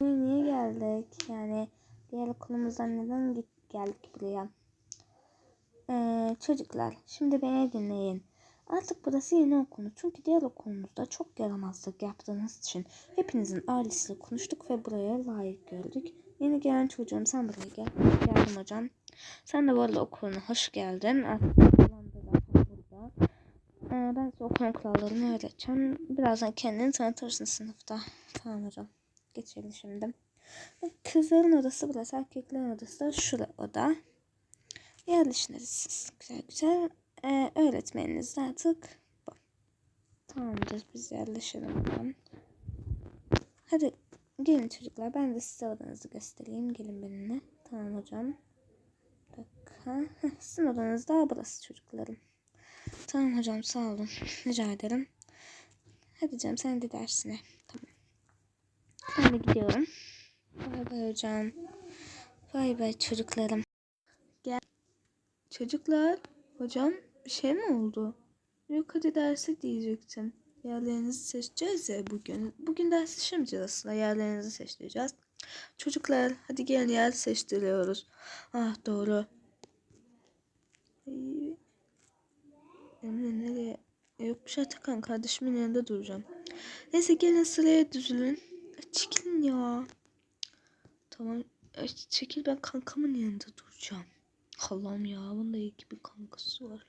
Niye geldik? Yani diğer okulumuzdan neden git geldik buraya? Ee, çocuklar şimdi beni dinleyin. Artık burası yeni okulumuz. Çünkü diğer okulumuzda çok yaramazlık yaptığınız için hepinizin ailesiyle konuştuk ve buraya layık gördük. Yeni gelen çocuğum sen buraya gel. Geldim hocam. Sen de bu arada okuluna hoş geldin. Artık burada. Ee, ben size okulun kurallarını öğreteceğim. Birazdan kendini tanıtırsın sınıfta. Tamam hocam. Geçelim şimdi. Kızların odası burası. Erkeklerin odası da şurada oda. Yerleşiniz. Güzel güzel. Ee, öğretmeniniz de artık bu. Tamamdır biz yerleşelim. buradan. Hadi gelin çocuklar. Ben de size odanızı göstereyim. Gelin benimle. Tamam hocam. Bir dakika. Sizin odanız da burası çocuklarım. Tamam hocam sağ olun. Rica ederim. Hadi canım sen de dersine. Tamam. Ben de gidiyorum. Bay bay hocam. Bay bay çocuklarım. Gel. Çocuklar. Hocam bir şey mi oldu? Yok hadi derse diyecektim. Yerlerinizi seçeceğiz ya bugün. Bugün ders seçemeyeceğiz aslında. Yerlerinizi seçtireceğiz. Çocuklar hadi gelin yer seçtiriyoruz. Ah doğru. Emre nereye? Yok bir şey Atakan kardeşimin yanında duracağım. Neyse gelin sıraya düzülün. Çekilin ya. Tamam. Ay, Çekil ben kankamın yanında duracağım. Allah'ım ya bunda iyi ki bir kankası var.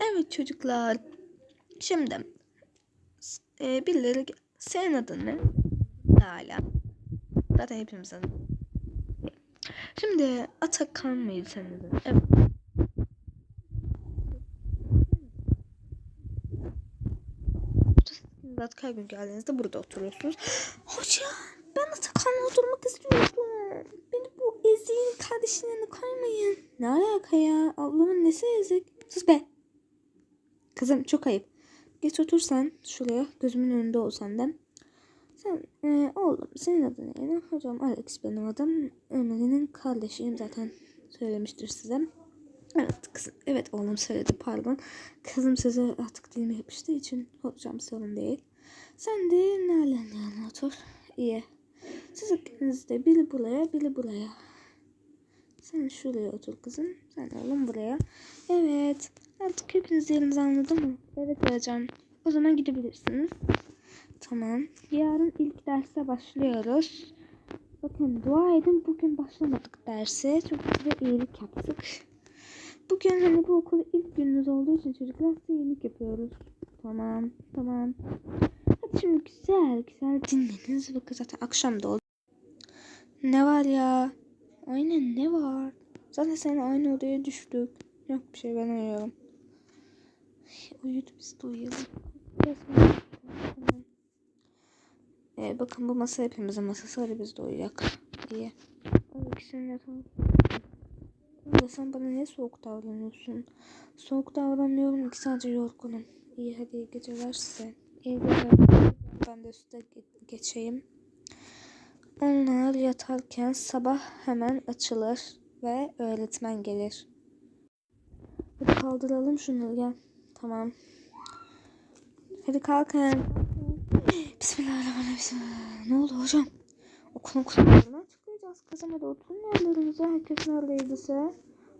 Evet çocuklar. Şimdi e, birileri senin adın ne? Hala. Zaten hepimizin. Şimdi Atakan mıydı senin adın? Evet. Her gün geldiğinizde burada oturuyorsunuz. Hocam ben Atakan'la oturmak istiyorum. Beni bu eziğin kardeşinin koymayın. Ne alaka ya? Ablamın nesi ezik? Sus be. Kızım çok ayıp. Geç otur sen şuraya. Gözümün önünde ol senden. Sen e, oğlum senin adın neydi? Hocam Alex benim adım. Ömer'in kardeşiyim zaten söylemiştir size. Evet kızım. Evet oğlum söyledi pardon. Kızım size artık dilime yapıştığı için hocam sorun değil. Sen de Nalan'ın yanına otur. İyi. Siz ikiniz de biri buraya biri buraya. Sen şuraya otur kızım. Sen oğlum buraya. Evet. Artık hepiniz yerinizi anladı mı? Evet hocam. O zaman gidebilirsiniz. Tamam. Yarın ilk derse başlıyoruz. Bakın dua edin bugün başlamadık derse. Çok size iyilik yaptık. Bugün hani bu okulda ilk gününüz olduğu için çocuklar size iyilik yapıyoruz. Tamam. Tamam. Şimdi güzel güzel dinleniniz. Bakın zaten akşam da oldu. Ne var ya? Aynen ne var? Zaten senin aynı odaya düştük. Yok bir şey ben uyuyorum. Uyudu biz de uyuyalım. Ee, bakın bu masa hepimizin masası. Hadi biz de uyuyak. İyi. Hadi ikisini yatalım. Ya sen bana ne soğuk davranıyorsun? Soğuk davranmıyorum ki sadece yorgunum. İyi hadi iyi geceler size. Ben de üstte ge- geçeyim. Onlar yatarken sabah hemen açılır ve öğretmen gelir. Hadi kaldıralım şunu gel. Tamam. Hadi kalkın. Bismillahirrahmanirrahim. Bismillah. Ne oldu hocam? Okulun kurallarını açıklayacağız kızım. Hadi oturun yerlerinize. Herkesin neredeyse.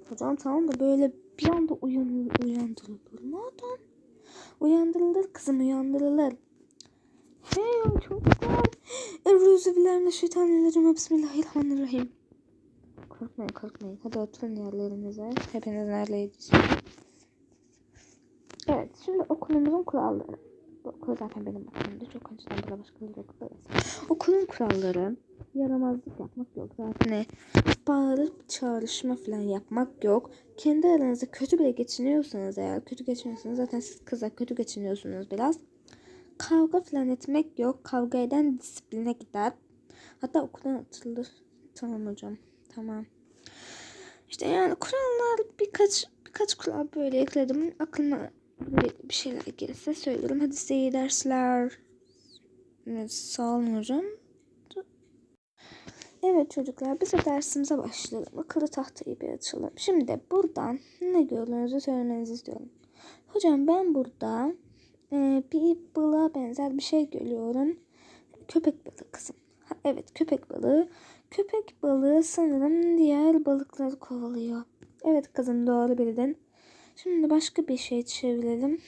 Hocam tamam da böyle bir anda uyanır, uyandırılır mı adam? Uyandırılır kızım uyandırılır. Hey çocuklar. Euzubillahimineşşeytanirracim. Bismillahirrahmanirrahim. Korkmayın korkmayın. Hadi oturun yerlerinize. Hepiniz neredeysiniz? Evet şimdi okulumuzun kuralları. Bu okul zaten benim okulumdu. Çok önceden burada başka bir okulda Okulun kuralları yaramazlık yapmak yok. Zaten ne? Bağırıp çağrışma falan yapmak yok. Kendi aranızda kötü bile geçiniyorsanız eğer kötü geçiniyorsanız zaten siz kızlar kötü geçiniyorsunuz biraz. Kavga falan etmek yok. Kavga eden disipline gider. Hatta okuldan atılır. Tamam hocam. Tamam. İşte yani kurallar birkaç birkaç kural böyle ekledim. Aklıma bir şeyler gelirse söylerim. Hadi size iyi dersler. Evet, sağ olun hocam. Evet çocuklar biz de dersimize başlayalım. Akıllı tahtayı bir açalım. Şimdi buradan ne gördüğünüzü söylemenizi istiyorum. Hocam ben burada e, bir balığa benzer bir şey görüyorum. Köpek balığı kızım. Ha, Evet köpek balığı. Köpek balığı sanırım diğer balıkları kovalıyor. Evet kızım doğru bildin. Şimdi başka bir şey çevirelim.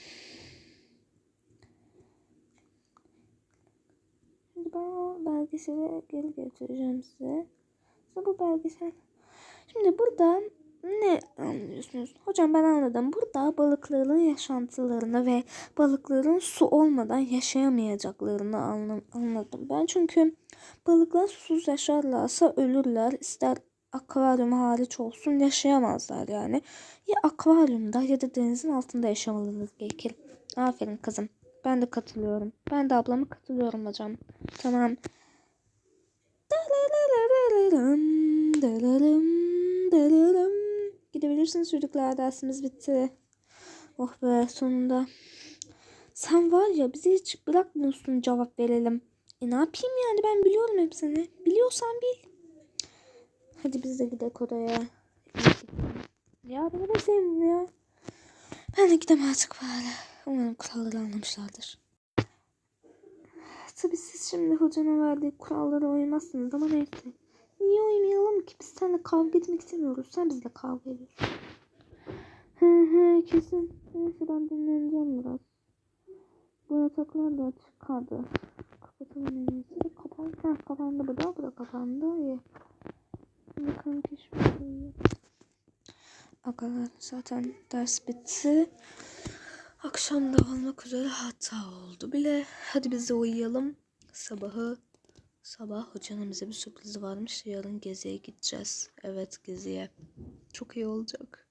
Belgeseli geri getireceğim size. Size bu belgesel. Şimdi burada ne anlıyorsunuz? Hocam ben anladım. Burada balıkların yaşantılarını ve balıkların su olmadan yaşayamayacaklarını anla- anladım. Ben çünkü balıklar susuz yaşarlarsa ölürler. İster akvaryum hariç olsun yaşayamazlar yani. Ya akvaryumda ya da denizin altında yaşamaları gerekir. Aferin kızım. Ben de katılıyorum. Ben de ablama katılıyorum hocam. Tamam. Gidebilirsiniz çocuklar dersimiz bitti. Oh be sonunda. Sen var ya bizi hiç bırakmıyorsun cevap verelim. E ne yapayım yani ben biliyorum hepsini. Biliyorsan bil. Hadi biz de gidelim odaya. Ya beni ya. Ben de gidem artık bari. Umarım kuralları anlamışlardır. Tabii siz şimdi hocanın verdiği kurallara uymazsınız ama neyse. Niye uymayalım ki? Biz seninle kavga etmek istemiyoruz. Sen bizle kavga ediyorsun. Hı hı kesin. Neyse ben dinleneceğim biraz. Bu yataklar da açık kaldı. Kapatalım en iyisi. Kapan. Ha kapandı bu da. Bu da kapandı. İyi. Şimdi kanki şurada uyuyor. Agalar zaten ders bitti. Akşam da olmak üzere hata oldu bile. Hadi biz de uyuyalım. Sabahı sabah hocanın bize bir sürprizi varmış. Yarın geziye gideceğiz. Evet geziye. Çok iyi olacak.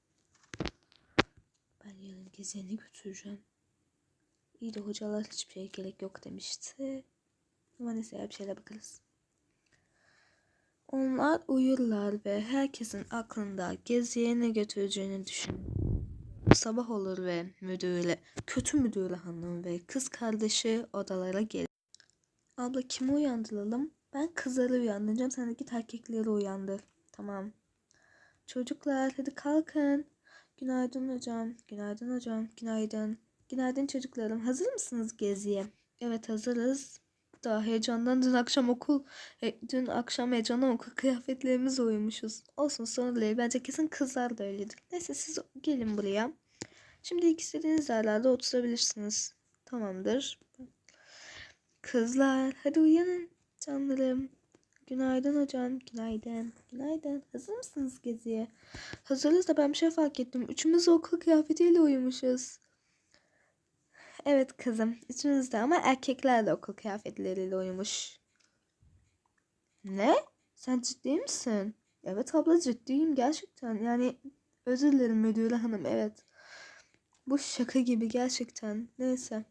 Ben yarın geziye götüreceğim? İyi de hocalar hiçbir şeye gerek yok demişti. Ama neyse bir şeyler bakarız. Onlar uyurlar ve herkesin aklında geziye ne götüreceğini düşün. Sabah olur ve müdürle, kötü müdürle hanım ve kız kardeşi odalara gelir. Abla kimi uyandıralım? Ben kızları uyandıracağım. Sen de git erkekleri uyandır. Tamam. Çocuklar hadi kalkın. Günaydın hocam. Günaydın hocam. Günaydın. Günaydın çocuklarım. Hazır mısınız geziye? Evet hazırız. Daha heyecandan dün akşam okul, e, dün akşam heyecandan okul kıyafetlerimiz uyumuşuz. Olsun sorun değil. Bence kesin kızlar da öyledir. Neyse siz gelin buraya. Şimdi istediğiniz yerlerde oturabilirsiniz. Tamamdır. Kızlar hadi uyanın canlarım. Günaydın hocam. Günaydın. Günaydın. Hazır mısınız geziye? Hazırız da ben bir şey fark ettim. Üçümüz okul kıyafetiyle uyumuşuz. Evet kızım. Üçünüz de ama erkekler de okul kıyafetleriyle uyumuş. Ne? Sen ciddi misin? Evet abla ciddiyim gerçekten. Yani özür dilerim müdüre hanım evet. Bu şaka gibi gerçekten. Neyse.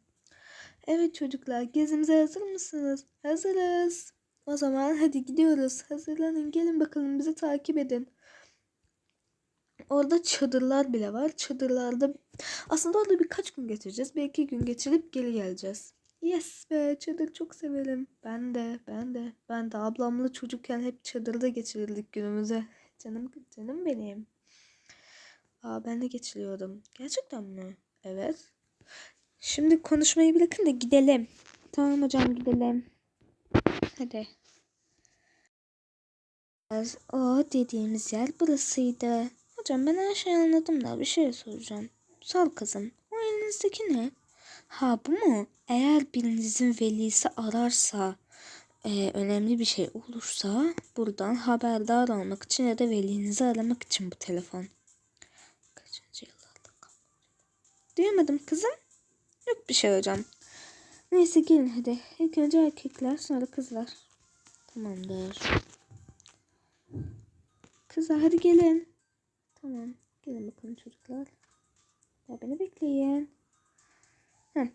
Evet çocuklar gezimize hazır mısınız? Hazırız. O zaman hadi gidiyoruz. Hazırlanın gelin bakalım bizi takip edin. Orada çadırlar bile var. Çadırlarda aslında orada birkaç gün geçireceğiz. Bir iki gün geçirip geri geleceğiz. Yes be çadır çok severim. Ben de ben de. Ben de ablamla çocukken hep çadırda geçirirdik günümüzü. Canım canım benim. Aa ben de geçiriyordum. Gerçekten mi? Evet. Şimdi konuşmayı bırakın da gidelim. Tamam hocam gidelim. Hadi. O dediğimiz yer burasıydı. Hocam ben her şeyi anladım da bir şey soracağım. Sor kızım. O elinizdeki ne? Ha bu mu? Eğer birinizin velisi ararsa e, önemli bir şey olursa buradan haberdar olmak için ya da velinizi aramak için bu telefon. Kaçıncı yıllarda Duyamadım kızım. Yok bir şey hocam. Neyse gelin hadi. İlk önce erkekler sonra kızlar. Tamamdır. Kızlar hadi gelin. Tamam. Gelin bakalım çocuklar. Ya beni bekleyin. Heh.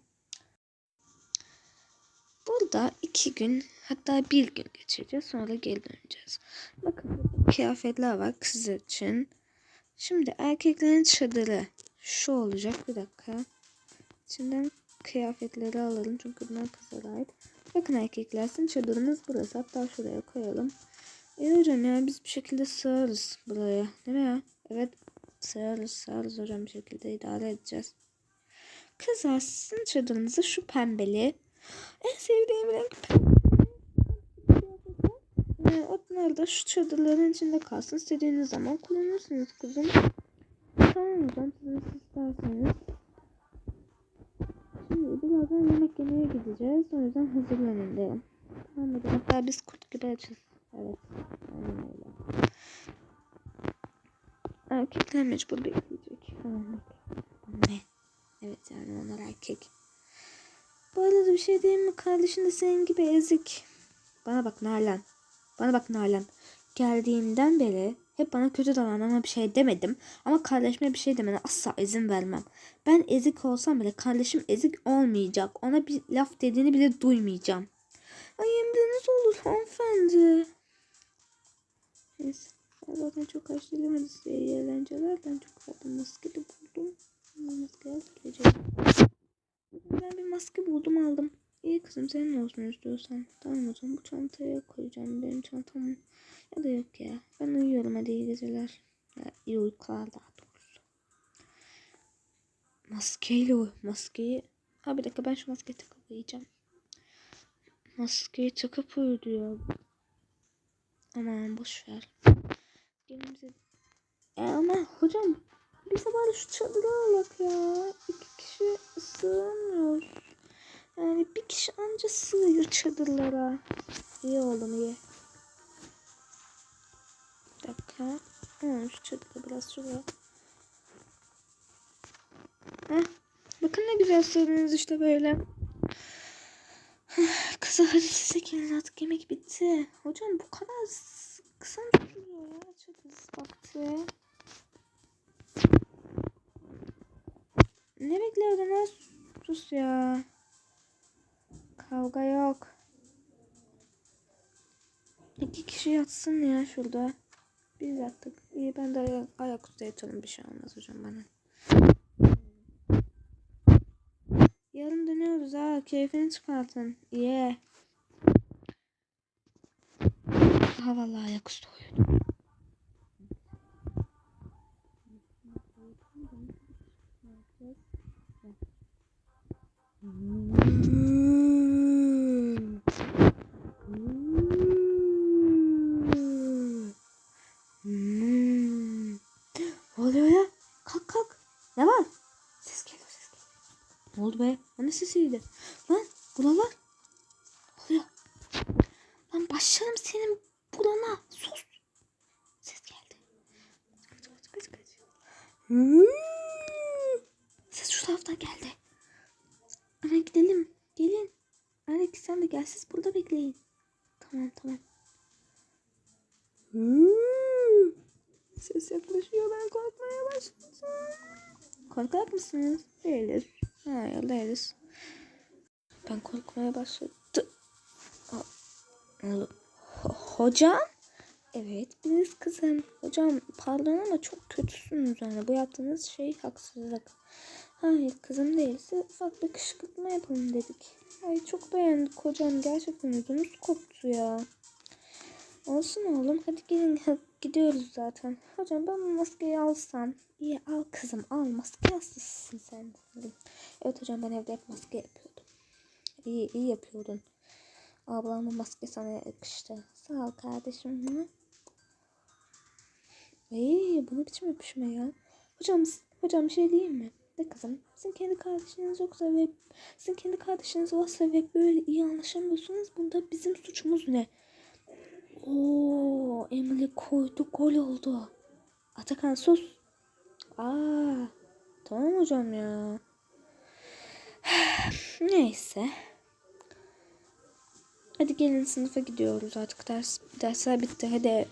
Burada iki gün hatta bir gün geçireceğiz. Sonra geri döneceğiz. Bakın kıyafetler var kızlar için. Şimdi erkeklerin çadırı şu olacak. Bir dakika. İçinden kıyafetleri alalım. Çünkü bunlar kızlara ait. Bakın erkekler sizin çadırınız burası. Hatta şuraya koyalım. E hocam ya biz bir şekilde sığarız buraya. Değil mi ya? Evet sığarız sığarız hocam bir şekilde idare edeceğiz. Kızlar sizin çadırınızı şu pembeli. En sevdiğim renk pembe. Ee, onlar da şu çadırların içinde kalsın. İstediğiniz zaman kullanırsınız kızım. Tamam hocam siz isterseniz. Şimdi birazdan yemek yemeye gideceğiz. O yüzden hazırlanın derim. Tamam hadi hatta biz kurt gibi açız. Evet. Aynen. Erkekler mecbur bekleyecek. Ne? Evet yani onlar erkek. Bu arada bir şey diyeyim mi? Kardeşin de senin gibi ezik. Bana bak Nalan. Bana bak Nalan. Geldiğimden beri hep bana kötü davranmama bir şey demedim. Ama kardeşime bir şey demene asla izin vermem. Ben ezik olsam bile kardeşim ezik olmayacak. Ona bir laf dediğini bile duymayacağım. Ay emriniz olur hanımefendi. Neyse. Ben zaten çok aç değilim. Hadi size iyi eğlenceler. Ben çok zaten maske de buldum. Maske geleceğim. Ben bir maske buldum aldım. İyi kızım senin olsun istiyorsan. Tamam o zaman bu çantaya koyacağım. Benim çantam ya da yok ya. Ben uyuyorum hadi iyi geceler. Ya, iyi uykular daha doğrusu. Maskeyle uy. Maskeyi... Ha bir dakika ben şu maskeyi takıp uyuyacağım. Maskeyi takıp uyu diyor. Aman boş ver. Gelin bize... E ama hocam bize bari şu çadırı alak ya. İki kişi sığmıyor. Yani bir kişi anca sığıyor çadırlara. İyi oğlum iyi. Bir dakika. Ha, şu çadırı biraz şuraya. Heh. Bakın ne güzel sığdınız işte böyle. Kızlar hadi size gelin artık yemek bitti. Hocam bu kadar kısa sürüyor ya çadır vakti? Ne bekliyordunuz? Sus ya. Kavga yok. İki kişi yatsın ya şurada. Biz yattık. İyi ben de ayak, ayaküstü yatarım bir şey olmaz hocam bana. Yarın dönüyoruz ha. Keyfini çıkartın. İyi. Ha vallahi ayaküstü. Hmm. Ne oluyor? Kalk kalk. Ne var? Ses geliyor ses geliyor. Oldu be? Ne sesiydi? Lan buralar. Ne oluyor? Lan başlarım senin Hmm. Ses şu taraftan geldi. Ana gidelim. Gelin. Alex sen de gel siz burada bekleyin. Tamam tamam. Hmm. Ses yaklaşıyor ben korkmaya başladım. Korkak mısınız? Değiliz. Hayır değiliz. Ben korkmaya başladım. Hocam? Evet biz kızım. Hocam pardon ama çok kötüsünüz yani. Bu yaptığınız şey haksızlık. Hayır kızım değilse ufak bir kışkırtma yapalım dedik. Ay çok beğendik hocam. Gerçekten ödümüz koptu ya. Olsun oğlum. Hadi gelin gidiyoruz zaten. Hocam ben bu maskeyi alsam. İyi al kızım al. Maske hastasısın sen. Evet hocam ben evde hep maske yapıyordum. İyi iyi yapıyordun. Ablamın maske sana yakıştı. Sağ ol kardeşim. İyi bu ne biçim öpüşme ya. Hocam hocam şey diyeyim mi? De kızım sizin kendi kardeşiniz yoksa ve sizin kendi kardeşiniz varsa ve böyle iyi anlaşamıyorsunuz bunda bizim suçumuz ne? Oo, Emily koydu gol oldu. Atakan sus. Aa, tamam hocam ya. Neyse. Hadi gelin sınıfa gidiyoruz artık ders dersler bitti hadi.